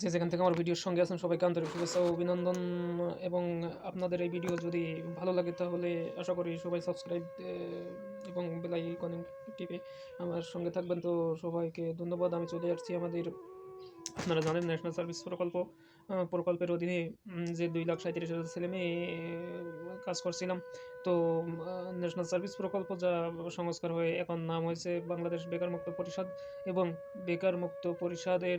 যে যেখান থেকে আমার ভিডিওর সঙ্গে আছেন, সবাইকে আন্তরিক শুভেচ্ছা ও অভিনন্দন। এবং আপনাদের এই ভিডিও যদি ভালো লাগে, তাহলে আশা করি সবাই সাবস্ক্রাইব এবং বেলাই আইকন টিপে আমার সঙ্গে থাকবেন। তো সবাইকে ধন্যবাদ। আমি চলে আসছি আমাদের, আপনারা জানেন ন্যাশনাল সার্ভিস প্রকল্প প্রকল্পের অধীনে যে দুই লাখ সাঁত্রিশ হাজার ছেলে মেয়ে কাজ করছিলাম। তো ন্যাশনাল সার্ভিস প্রকল্প যা সংস্কার হয়ে এখন নাম হয়েছে বাংলাদেশ বেকার মুক্ত পরিষদ। এবং বেকার মুক্ত পরিষদের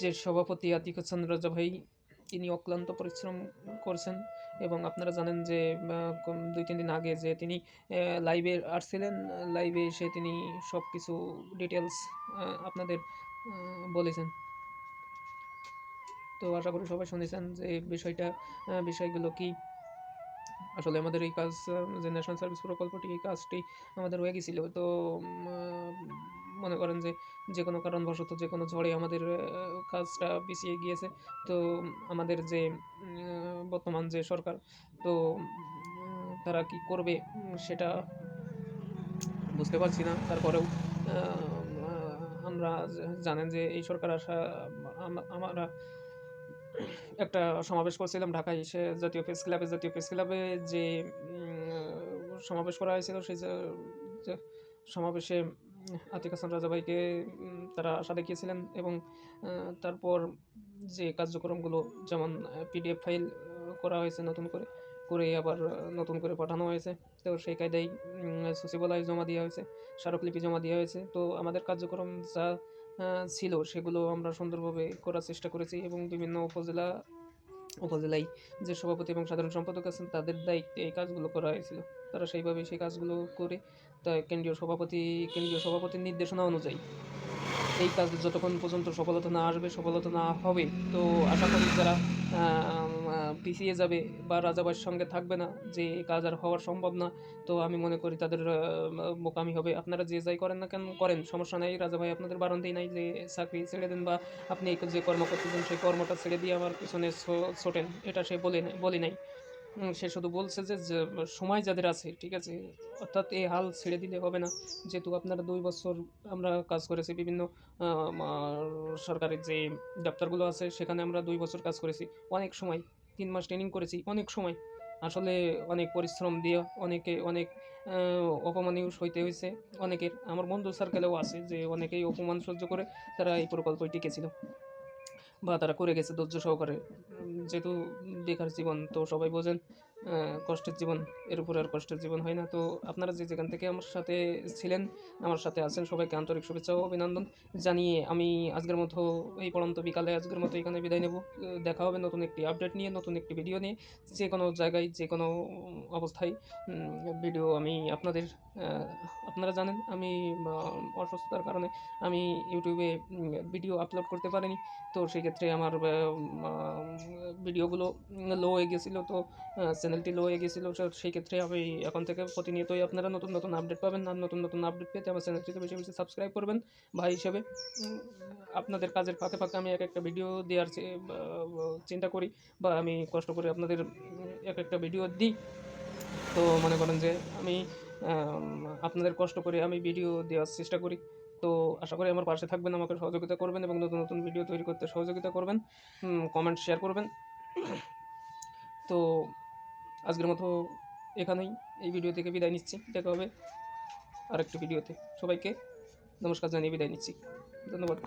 যে সভাপতি আতিক হাসান রাজা ভাই, তিনি অক্লান্ত পরিশ্রম করছেন এবং আপনারা জানেন যে দুই, তিন দিন আগে যে তিনি লাইভে আসছিলেন লাইভে এসে তিনি সব কিছু ডিটেলস আপনাদের বলেছেন। তো আশা করি সবাই শুনেছেন যে বিষয়টা বিষয়গুলো কি। আসলে আমাদের এই কাজ যে ন্যাশনাল সার্ভিস প্রকল্পটি, এই কাজটি আমাদের হয়ে গেছিল। তো মনে করেন যে যে কোনো কারণবশত যে কোনো ঝড়ে আমাদের কাজটা পিছিয়ে গিয়েছে। তো আমাদের যে বর্তমান যে সরকার, তো তারা কি করবে সেটা বুঝতে পারছি না। তারপরেও আমরা জানেন যে এই সরকার আসা আমরা একটা সমাবেশ করছিলাম ঢাকায়, সে জাতীয় প্রেস ক্লাবে, জাতীয় প্রেস ক্লাবে যে সমাবেশ করা হয়েছিল, সেই সমাবেশে আতিক হাসান রাজাভাইকে তারা আশা দেখিয়েছিলেন এবং তারপর যে কার্যক্রমগুলো যেমন পিডিএফ ফাইল করা হয়েছে নতুন করে করে আবার নতুন করে পাঠানো হয়েছে। তো সেই কায়দায় সচিবালয়ে জমা দেওয়া হয়েছে, স্মারকলিপি জমা দেওয়া হয়েছে। তো আমাদের কার্যক্রম যা ছিল সেগুলো আমরা সুন্দরভাবে করার চেষ্টা করেছি এবং বিভিন্ন উপজেলা উপজেলায় যে সভাপতি এবং সাধারণ সম্পাদক আছেন, তাদের দায়িত্বে এই কাজগুলো করা হয়েছিল। তারা সেইভাবে সেই কাজগুলো করে তা কেন্দ্রীয় সভাপতি, কেন্দ্রীয় সভাপতির নির্দেশনা অনুযায়ী এই কাজ যতক্ষণ পর্যন্ত সফলতা না আসবে, সফলতা না হবে, তো আশা করি যারা পিছিয়ে যাবে বা রাজাবাইয়ের সঙ্গে থাকবে না, যে কাজ আর হওয়ার সম্ভব না, তো আমি মনে করি তাদের মোকামি হবে। আপনারা যে যাই করেন না কেন, করেন, সমস্যা নাই। রাজাভাই আপনাদের বারণতেই নাই যে চাকরি ছেড়ে দেন বা আপনি যে কর্ম করতেছেন, সেই কর্মটা ছেড়ে দিয়ে আমার পিছনে ছোটেন, এটা সে বলে বলি নাই। সে শুধু বলছে যে সময় যাদের আছে, ঠিক আছে, অর্থাৎ এই হাল ছেড়ে দিলে হবে না। যেহেতু আপনারা দুই বছর আমরা কাজ করেছি, বিভিন্ন সরকারের যে দপ্তরগুলো আছে, সেখানে আমরা দুই বছর কাজ করেছি। অনেক সময় তিন মাস ট্রেনিং করেছি অনেক সময়। আসলে অনেক পরিশ্রম দিয়ে অনেকে অনেক অপমানীয় সইতে হয়েছে অনেকের, আমার বন্ধু সার্কেলেও আছে যে অনেকেই অপমান সহ্য করে, তারা এই প্রকল্পে টিকেছিল। বা তারা করে গেছে ধৈর্য সহকারে। যেহেতু বেকার জীবন তো সবাই বোঝেন কষ্টের জীবন, এর উপরে আর কষ্টের জীবন হয় না। তো আপনারা যে যেখান থেকে আমার সাথে ছিলেন, আমার সাথে আছেন, সবাইকে আন্তরিক শুভেচ্ছা ও অভিনন্দন জানিয়ে আমি আজকের মতো এই পড়ন্ত বিকালে আজকের মতো এখানে বিদায় নেব। দেখা হবে নতুন একটি আপডেট নিয়ে, নতুন একটি ভিডিও নিয়ে, যে কোনো জায়গায়, যে কোনো অবস্থায়। ভিডিও আমি আপনাদের আপনারা জানেন, আমি অসুস্থতার কারণে আমি ইউটিউবে ভিডিও আপলোড করতে পারিনি। তো সেক্ষেত্রে আমার ভিডিওগুলো লো হয়ে গেছিল। তো চ্যানেলটি লো হয়ে গেছিল সেই ক্ষেত্রে আমি এখন থেকে প্রতিনিয়তই আপনারা নতুন নতুন আপডেট পাবেন আর নতুন নতুন আপডেট পেতে আমার চ্যানেলটিকে বেশি বেশি সাবস্ক্রাইব করবেন। ভাই হিসেবে আপনাদের কাজের ফাঁকে ফাঁকে আমি এক একটা ভিডিও দেওয়ার চিন্তা করি বা আমি কষ্ট করে আপনাদের এক একটা ভিডিও দিই। তো মনে করেন যে আমি আপনাদের কষ্ট করে আমি ভিডিও দেওয়ার চেষ্টা করি। তো আশা করি আমার পাশে থাকবেন, আমাকে সহযোগিতা করবেন এবং নতুন নতুন ভিডিও তৈরি করতে সহযোগিতা করবেন। কমেন্ট শেয়ার করবেন। তো আজকের মতো এখানেই এই ভিডিও থেকে বিদায় নিচ্ছি। দেখা হবে আরেকটি ভিডিওতে। সবাইকে নমস্কার জানিয়ে বিদায় নিচ্ছি। ধন্যবাদ।